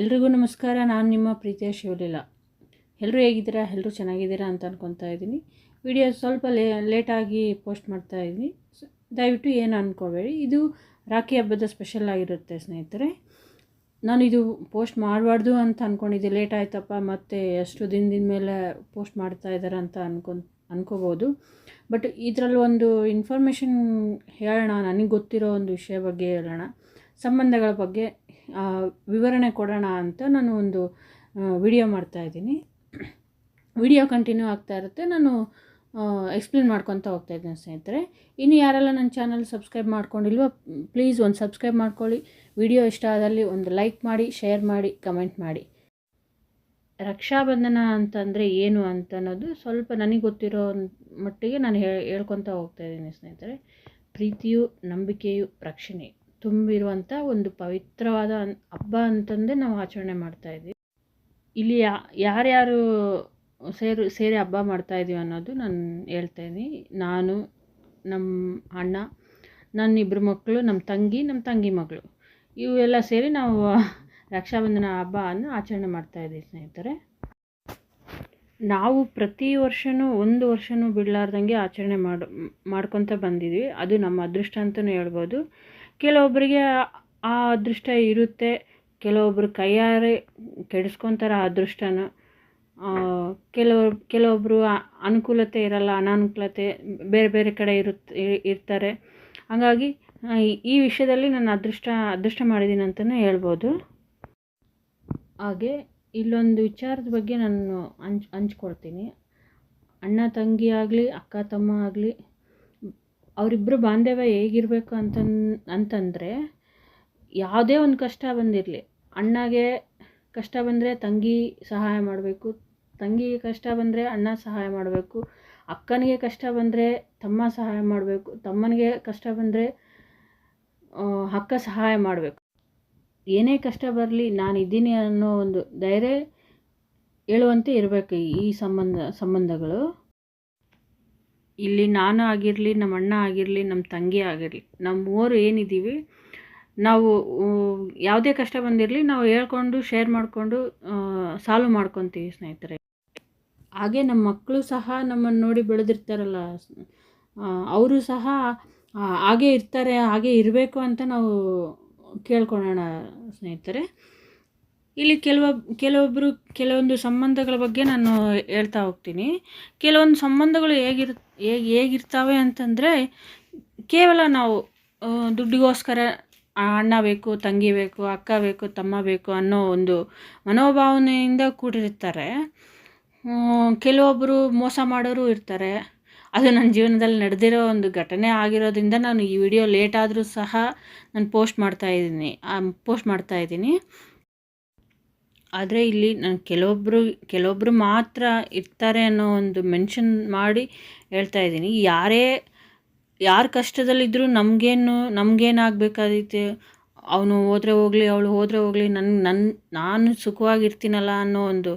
ಎಲ್ರಿಗೂ ನಮಸ್ಕಾರ, ನಾನು ನಿಮ್ಮ ಪ್ರೀತಿಯ ಶಿವಲೀಲ. ಎಲ್ಲರೂ ಹೇಗಿದ್ದೀರಾ? ಎಲ್ಲರೂ ಚೆನ್ನಾಗಿದ್ದೀರಾ ಅಂತ ಅಂದ್ಕೊತಾ ಇದ್ದೀನಿ. ವಿಡಿಯೋ ಸ್ವಲ್ಪ ಲೇ, ಲೇಟಾಗಿ ಪೋಸ್ಟ್ ಮಾಡ್ತಾ ಇದ್ದೀನಿ. ದಯವಿಟ್ಟು ಏನು ಅಂದ್ಕೋಬೇಡಿ ಇದು ರಾಖಿ ಹಬ್ಬದ ಸ್ಪೆಷಲ್ ಆಗಿರುತ್ತೆ ಸ್ನೇಹಿತರೆ. ನಾನು ಇದು ಪೋಸ್ಟ್ ಮಾಡಬಾರ್ದು ಅಂತ ಅಂದ್ಕೊಂಡಿದ್ದೆ ಲೇಟ್ ಆಯ್ತಪ್ಪ, ಮತ್ತು ಎಷ್ಟು ದಿನದಿಂದ ಮೇಲೆ ಪೋಸ್ಟ್ ಮಾಡ್ತಾ ಇದ್ದಾರೆ ಅಂತ ಅನ್ಕೊ, ಅನ್ಕೋಬೋದು. ಬಟ್ ಇದರಲ್ಲಿ ಒಂದು ಇನ್ಫಾರ್ಮೇಷನ್ ಹೇಳೋಣ. ನನಗೆ ಗೊತ್ತಿರೋ ಒಂದು ವಿಷಯ ಬಗ್ಗೆ ಹೇಳೋಣ. ಸಂಬಂಧಗಳ ಬಗ್ಗೆ ವಿವರಣೆ ಕೊಡೋಣ ಅಂತ ನಾನು ಒಂದು ವಿಡಿಯೋ ಮಾಡ್ತಾ ಇದ್ದೀನಿ. ವಿಡಿಯೋ ಕಂಟಿನ್ಯೂ ಆಗ್ತಾ ಇರುತ್ತೆ. ನಾನು ಎಕ್ಸ್ಪ್ಲೇನ್ ಮಾಡ್ಕೊತ ಹೋಗ್ತಾ ಇದ್ದೀನಿ ಸ್ನೇಹಿತರೆ. ಇನ್ನು ಯಾರೆಲ್ಲ ನನ್ನ ಚಾನಲ್ ಸಬ್ಸ್ಕ್ರೈಬ್ ಮಾಡ್ಕೊಂಡಿಲ್ವ ಪ್ಲೀಸ್ ಒಂದು ಸಬ್ಸ್ಕ್ರೈಬ್ ಮಾಡ್ಕೊಳ್ಳಿ. ವಿಡಿಯೋ ಇಷ್ಟ ಆದಲ್ಲಿ ಒಂದು ಲೈಕ್ ಮಾಡಿ ಶೇರ್ ಮಾಡಿ ಕಮೆಂಟ್ ಮಾಡಿ. ರಕ್ಷಾಬಂಧನ ಅಂತಂದರೆ ಏನು ಅಂತ ಅನ್ನೋದು ಸ್ವಲ್ಪ ನನಗೆ ಗೊತ್ತಿರೋ ಮಟ್ಟಿಗೆ ನಾನು ಹೇಳ್ಕೊತ ಹೇಳ್ಕೊತಾ ಹೋಗ್ತಾ ಇದ್ದೀನಿ ಸ್ನೇಹಿತರೆ. ಪ್ರೀತಿಯು ನಂಬಿಕೆಯು ರಕ್ಷಣೆ. ತುಂಬಿರುವಂಥ ಒಂದು ಪವಿತ್ರವಾದ ಹಬ್ಬ ಅಂತಂದೇ ನಾವು ಆಚರಣೆ ಮಾಡ್ತಾ ಇದ್ದೀವಿ. ಇಲ್ಲಿ ಯಾರ್ಯಾರು ಸೇರು, ಸೇರಿ ಹಬ್ಬ ಮಾಡ್ತಾ ಇದ್ದೀವಿ ಅನ್ನೋದು ನಾನು ಹೇಳ್ತಾ ಇದ್ದೀನಿ. ನಾನು ನಮ್ಮ ಅಣ್ಣ ನನ್ನ ಇಬ್ಬರು ಮಕ್ಕಳು ನಮ್ಮ ತಂಗಿ ನಮ್ಮ ತಂಗಿ ಮಗಳು. ಇವೆಲ್ಲ ಸೇರಿ ನಾವು ರಕ್ಷಾಬಂಧನ ಹಬ್ಬವನ್ನು ಆಚರಣೆ ಮಾಡ್ತಾ ಇದ್ದೀವಿ ಸ್ನೇಹಿತರೆ. ನಾವು ಪ್ರತಿ ವರ್ಷವೂ ಒಂದು ವರ್ಷವೂ ಬಿಡಲಾರ್ದಂಗೆ ಆಚರಣೆ ಮಾಡಿ, ಮಾಡ್ಕೊತ ಬಂದಿದ್ವಿ ಅದು ನಮ್ಮ ಅದೃಷ್ಟ ಅಂತಲೂ ಹೇಳ್ಬೋದು. ಕೆಲವೊಬ್ಬರಿಗೆ ಆ ಅದೃಷ್ಟ ಇರುತ್ತೆ ಕೆಲವೊಬ್ಬರು ಕೈಯಾರೆ ಕೆಡಿಸ್ಕೊತಾರೆ ಆ ಅದೃಷ್ಟನ. ಕೆಲವು ಕೆಲವೊಬ್ಬರು ಅನುಕೂಲತೆ ಇರಲ್ಲ, ಅನಾನುಕೂಲತೆ ಬೇರೆ ಬೇರೆ ಕಡೆ ಇರುತ್ತೆ ಇರ್ತಾರೆ. ಹಾಗಾಗಿ ಈ- ವಿಷಯದಲ್ಲಿ ನಾನು ಅದೃಷ್ಟ ಅದೃಷ್ಟ ಮಾಡಿದ್ದೀನಿ ಅಂತಲೇ ಹೇಳ್ಬೋದು. ಹಾಗೆ, ಇಲ್ಲೊಂದು ವಿಚಾರದ ಬಗ್ಗೆ ನಾನು ಹಂಚ್ ಹಂಚ್ಕೊಳ್ತೀನಿ ಅಣ್ಣ ತಂಗಿ ಆಗಲಿ, ಅಕ್ಕ ತಮ್ಮ ಆಗಲಿ ಅವರಿಬ್ಬರು ಬಾಂಧವ್ಯ ಹೇಗಿರಬೇಕು ಅಂತನ್, ಅಂತಂದರೆ ಯಾವುದೇ ಒಂದು ಕಷ್ಟ ಬಂದಿರಲಿ. ಅಣ್ಣಗೆ ಕಷ್ಟ ಬಂದರೆ ತಂಗಿ ಸಹಾಯ ಮಾಡಬೇಕು, ತಂಗಿಗೆ ಕಷ್ಟ ಬಂದರೆ ಅಣ್ಣ ಸಹಾಯ ಮಾಡಬೇಕು, ಅಕ್ಕನಿಗೆ ಕಷ್ಟ ಬಂದರೆ ತಮ್ಮ ಸಹಾಯ ಮಾಡಬೇಕು, ತಮ್ಮನಿಗೆ ಕಷ್ಟ ಬಂದರೆ ಅಕ್ಕ ಸಹಾಯ ಮಾಡಬೇಕು. ಏನೇ ಕಷ್ಟ ಬರಲಿ ನಾನು ಇದ್ದೀನಿ ಅನ್ನೋ ಒಂದು ಧೈರ್ಯ ಹೇಳುವಂತೆ ಇರಬೇಕು ಈ ಸಂಬಂಧ, ಸಂಬಂಧಗಳು. ಇಲ್ಲಿ ನಾನು ಆಗಿರಲಿ, ನಮ್ಮ ಅಣ್ಣ ಆಗಿರಲಿ, ನಮ್ಮ ತಂಗಿ ಆಗಿರಲಿ, ನಮ್ಮ ಮೂವರು ಏನಿದ್ದೀವಿ, ನಾವು ಯಾವುದೇ ಕಷ್ಟ ಬಂದಿರಲಿ ನಾವು ಹೇಳ್ಕೊಂಡು ಶೇರ್ ಮಾಡಿಕೊಂಡು ಸಾಲ್ವ್ ಮಾಡ್ಕೊತೀವಿ ಸ್ನೇಹಿತರೆ. ಹಾಗೆ ನಮ್ಮ ಮಕ್ಕಳು ಸಹ ನಮ್ಮನ್ನು ನೋಡಿ ಬೆಳೆದಿರ್ತಾರಲ್ಲ ಅವರು ಸಹ ಹಾಗೆ ಇರ್ತಾರೆ, ಹಾಗೆ ಇರಬೇಕು ಅಂತ ನಾವು ಕೇಳ್ಕೊಳ್ಳೋಣ ಸ್ನೇಹಿತರೆ. ಇಲ್ಲಿ ಕೆಲವೊಬ್ ಕೆಲವೊಬ್ಬರು ಕೆಲವೊಂದು ಸಂಬಂಧಗಳ ಬಗ್ಗೆ ನಾನು ಹೇಳ್ತಾ ಹೋಗ್ತೀನಿ. ಕೆಲವೊಂದು ಸಂಬಂಧಗಳು ಹೇಗಿರ್, ಹೇಗೆ, ಹೇಗಿರ್ತಾವೆ ಅಂತಂದರೆ, ಕೇವಲ ನಾವು ದುಡ್ಡಿಗೋಸ್ಕರ ಅಣ್ಣ ಬೇಕು, ತಂಗಿ ಬೇಕು, ಅಕ್ಕ ಬೇಕು, ತಮ್ಮ ಬೇಕು ಅನ್ನೋ ಒಂದು ಮನೋಭಾವನೆಯಿಂದ ಕೂಡಿರ್ತಾರೆ. ಕೆಲವೊಬ್ಬರು ಮೋಸ ಮಾಡೋರು ಇರ್ತಾರೆ. ಅದು ನನ್ನ ಜೀವನದಲ್ಲಿ ನಡೆದಿರೋ ಒಂದು ಘಟನೆ ಆಗಿರೋದ್ರಿಂದ ನಾನು ಈ ವಿಡಿಯೋ ಲೇಟ್ ಆದರೂ ಸಹ ನಾನು ಪೋಸ್ಟ್ ಮಾಡ್ತಾ ಇದ್ದೀನಿ. ಪೋಸ್ಟ್ ಮಾಡ್ತಾ ಇದ್ದೀನಿ. ಆದರೆ ಇಲ್ಲಿ ನಾನು ಕೆಲವೊಬ್ಬರು ಕೆಲವೊಬ್ಬರು ಮಾತ್ರ ಇರ್ತಾರೆ ಅನ್ನೋ ಒಂದು ಮೆನ್ಷನ್ ಮಾಡಿ ಹೇಳ್ತಾ ಇದ್ದೀನಿ. ಯಾರೇ, ಯಾರು ಕಷ್ಟದಲ್ಲಿದ್ದರೂ ನಮಗೇನು, ನಮಗೇನಾಗಬೇಕಾದೈತೆ? ಅವನು ಹೋದರೆ ಹೋಗಲಿ, ಅವಳು ಹೋದರೆ ಹೋಗಲಿ ನನ್ನ ನನ್ನ ನಾನು ಸುಖವಾಗಿರ್ತೀನಲ್ಲ ಅನ್ನೋ ಒಂದು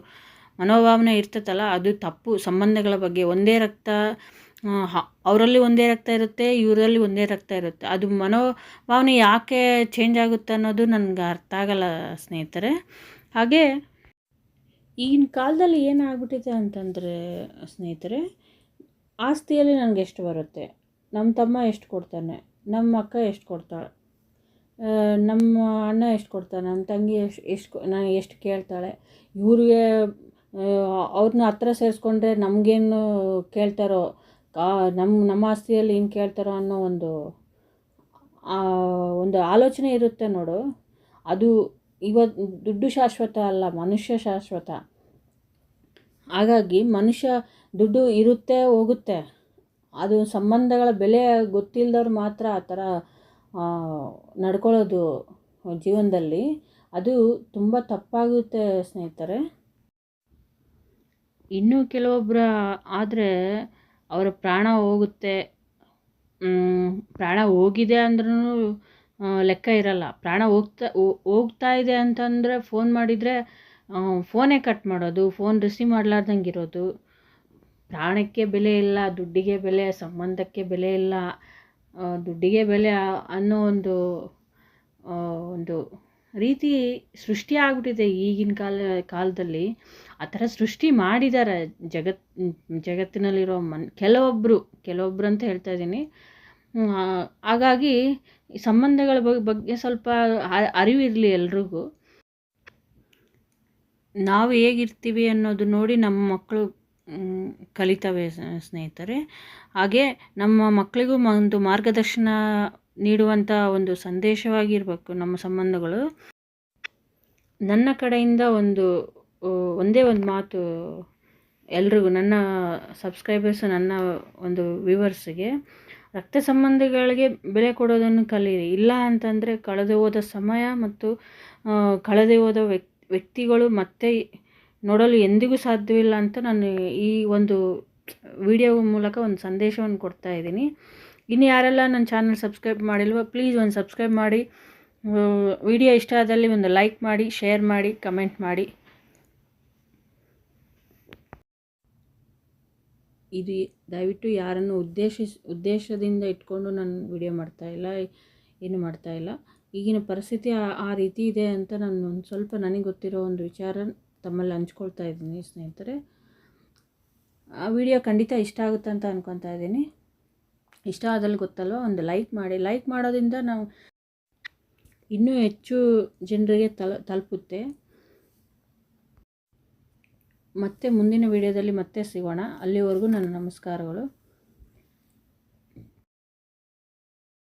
ಮನೋಭಾವನೆ ಇರ್ತೈತಲ್ಲ ಅದು ತಪ್ಪು. ಸಂಬಂಧಗಳ ಬಗ್ಗೆ ಒಂದೇ ರಕ್ತ ಅವರಲ್ಲಿ ಒಂದೇ ರಕ್ತ ಇರುತ್ತೆ, ಇವರಲ್ಲಿ ಒಂದೇ ರಕ್ತ ಇರುತ್ತೆ. ಅದು ಮನೋಭಾವನೆ ಯಾಕೆ ಚೇಂಜ್ ಆಗುತ್ತೆ ಅನ್ನೋದು ನನಗೆ ಅರ್ಥ ಆಗಲ್ಲ ಸ್ನೇಹಿತರೆ. ಹಾಗೆ ಈಗಿನ ಕಾಲದಲ್ಲಿ ಏನಾಗ್ಬಿಟ್ಟಿದೆ ಅಂತಂದರೆ, ಸ್ನೇಹಿತರೆ, ಆಸ್ತಿಯಲ್ಲಿ ನನಗೆ ಎಷ್ಟು ಬರುತ್ತೆ? ನಮ್ಮ ತಮ್ಮ ಎಷ್ಟು ಕೊಡ್ತಾನೆ? ನಮ್ಮ ಅಕ್ಕ ಎಷ್ಟು ಕೊಡ್ತಾಳೆ? ನಮ್ಮ ಅಣ್ಣ ಎಷ್ಟು ಕೊಡ್ತಾನೆ? ನಮ್ಮ ತಂಗಿ ಎಷ್ಟು ಎಷ್ಟು ನಾನು ಎಷ್ಟು ಕೇಳ್ತಾಳೆ? ಇವ್ರಿಗೆ ಅವ್ರನ್ನ ಹತ್ರ ಸೇರಿಸ್ಕೊಂಡ್ರೆ ನಮಗೇನು ಕೇಳ್ತಾರೋ? ನಮ್ಮ ನಮ್ಮ ಆಸ್ತಿಯಲ್ಲಿ ಏನು ಕೇಳ್ತಾರೋ ಅನ್ನೋ ಒಂದು ಒಂದು ಆಲೋಚನೆ ಇರುತ್ತೆ ನೋಡು. ಅದು ಇವತ್ತು ದುಡ್ಡು ಶಾಶ್ವತ ಅಲ್ಲ, ಮನುಷ್ಯ ಶಾಶ್ವತ. ಹಾಗಾಗಿ ಮನುಷ್ಯ ದುಡ್ಡು ಇರುತ್ತೆ, ಹೋಗುತ್ತೆ. ಅದು ಸಂಬಂಧಗಳ ಬೆಲೆ ಗೊತ್ತಿಲ್ಲದವ್ರು ಮಾತ್ರ ಆ ಥರ ನಡ್ಕೊಳ್ಳೋದು ಜೀವನದಲ್ಲಿ. ಅದು ತುಂಬ ತಪ್ಪಾಗುತ್ತೆ ಸ್ನೇಹಿತರೆ. ಇನ್ನೂ ಕೆಲವೊಬ್ಬರ ಆದರೆ ಅವರ ಪ್ರಾಣ ಹೋಗುತ್ತೆ. ಪ್ರಾಣ ಹೋಗಿದೆ ಅಂದ್ರೂ ಲೆಕ್ಕ ಇರಲ್ಲ. ಪ್ರಾಣ ಹೋಗ್ತಾ ಹೋಗ್ತಾ ಇದೆ ಅಂತಂದರೆ ಫೋನ್ ಮಾಡಿದರೆ ಫೋನೇ ಕಟ್ ಮಾಡೋದು ಫೋನ್ ರಿಸೀವ್ ಮಾಡಲಾರ್ದಂಗೆ ಇರೋದು ಪ್ರಾಣಕ್ಕೆ ಬೆಲೆ ಇಲ್ಲ, ದುಡ್ಡಿಗೆ ಬೆಲೆ, ಸಂಬಂಧಕ್ಕೆ ಬೆಲೆ ಇಲ್ಲ. ದುಡ್ಡಿಗೆ ಬೆಲೆ ಅನ್ನೋ ಒಂದು ಒಂದು ರೀತಿ ಸೃಷ್ಟಿ ಆಗ್ಬಿಟ್ಟಿದೆ ಈಗಿನ ಕಾಲ ಕಾಲದಲ್ಲಿ. ಆ ಥರ ಸೃಷ್ಟಿ ಮಾಡಿದ್ದಾರೆ ಜಗತ್ ಜಗತ್ತಿನಲ್ಲಿರೋ ಮನ್ ಕೆಲವೊಬ್ಬರು ಕೆಲವೊಬ್ಬರು ಅಂತ ಹೇಳ್ತಾ ಇದ್ದೀನಿ. ಹಾಗಾಗಿ ಸಂಬಂಧಗಳ ಬಗ್ಗೆ ಸ್ವಲ್ಪ ಅರಿವಿರಲಿ ಎಲ್ರಿಗೂ. ನಾವು ಹೇಗಿರ್ತೀವಿ ಅನ್ನೋದು ನೋಡಿ ನಮ್ಮ ಮಕ್ಕಳು ಕಲಿತವೆ ಸ್ನೇಹಿತರೆ. ಹಾಗೆ ನಮ್ಮ ಮಕ್ಕಳಿಗೂ ಒಂದು ಮಾರ್ಗದರ್ಶನ ನೀಡುವಂಥ ಒಂದು ಸಂದೇಶವಾಗಿರಬೇಕು ನಮ್ಮ ಸಂಬಂಧಗಳು. ನನ್ನ ಕಡೆಯಿಂದ ಒಂದು ಒಂದೇ ಒಂದು ಮಾತು ಎಲ್ರಿಗೂ ನನ್ನ ಸಬ್ಸ್ಕ್ರೈಬರ್ಸ್, ನನ್ನ ಒಂದು ವ್ಯೂವರ್ಸಿಗೆ. ರಕ್ತ ಸಂಬಂಧಿಗಳಿಗೆ ಬೆಲೆ ಕೊಡೋದನ್ನು ಕಲಿಯಿರಿ. ಇಲ್ಲ ಅಂತಂದರೆ ಕಳೆದು ಹೋದ ಸಮಯ ಮತ್ತು ಕಳೆದು ಹೋದ ವ್ಯಕ್ತಿ, ವ್ಯಕ್ತಿಗಳು ಮತ್ತೆ ನೋಡಲು ಎಂದಿಗೂ ಸಾಧ್ಯವಿಲ್ಲ ಅಂತ ನಾನು ಈ ಒಂದು ವಿಡಿಯೋ ಮೂಲಕ ಒಂದು ಸಂದೇಶವನ್ನು ಕೊಡ್ತಾ ಇದ್ದೀನಿ. ಇನ್ನು ಯಾರೆಲ್ಲ ನನ್ನ ಚಾನಲ್ ಸಬ್ಸ್ಕ್ರೈಬ್ ಮಾಡಿಲ್ವೋ, ಪ್ಲೀಸ್ ಒಂದು ಸಬ್ಸ್ಕ್ರೈಬ್ ಮಾಡಿ. ವಿಡಿಯೋ ಇಷ್ಟ ಆದಲ್ಲಿ ಒಂದು ಲೈಕ್ ಮಾಡಿ, ಶೇರ್ ಮಾಡಿ, ಕಮೆಂಟ್ ಮಾಡಿ. ಇದು ದಯವಿಟ್ಟು ಯಾರನ್ನು ಉದ್ದೇಶಿಸಿ, ಉದ್ದೇಶದಿಂದ ಇಟ್ಕೊಂಡು ನಾನು ವಿಡಿಯೋ ಮಾಡ್ತಾಯಿಲ್ಲ ಏನು ಮಾಡ್ತಾಯಿಲ್ಲ ಈಗಿನ ಪರಿಸ್ಥಿತಿ ಆ ರೀತಿ ಇದೆ ಅಂತ ನಾನು ಒಂದು ಸ್ವಲ್ಪ ನನಗೆ ಗೊತ್ತಿರೋ ಒಂದು ವಿಚಾರ ತಮ್ಮಲ್ಲಿ ಹಂಚ್ಕೊಳ್ತಾ ಇದ್ದೀನಿ ಸ್ನೇಹಿತರೆ. ಆ ವಿಡಿಯೋ ಖಂಡಿತ ಇಷ್ಟ ಆಗುತ್ತೆ ಅಂತ ಅನ್ಕೊತಾ ಇದ್ದೀನಿ. ಇಷ್ಟ ಆದಲ್ಲಿ ಗೊತ್ತಲ್ವ? ಒಂದು ಲೈಕ್ ಮಾಡಿ. ಲೈಕ್ ಮಾಡೋದ್ರಿಂದ ನಾವು ಇನ್ನೂ ಹೆಚ್ಚು ಜನರಿಗೆ ತಲ, ತಲುಪುತ್ತೆ. ಮತ್ತೆ ಮುಂದಿನ ವಿಡಿಯೋದಲ್ಲಿ ಮತ್ತೆ ಸಿಗೋಣ. ಅಲ್ಲಿವರೆಗೂ ನನ್ನ ನಮಸ್ಕಾರಗಳು.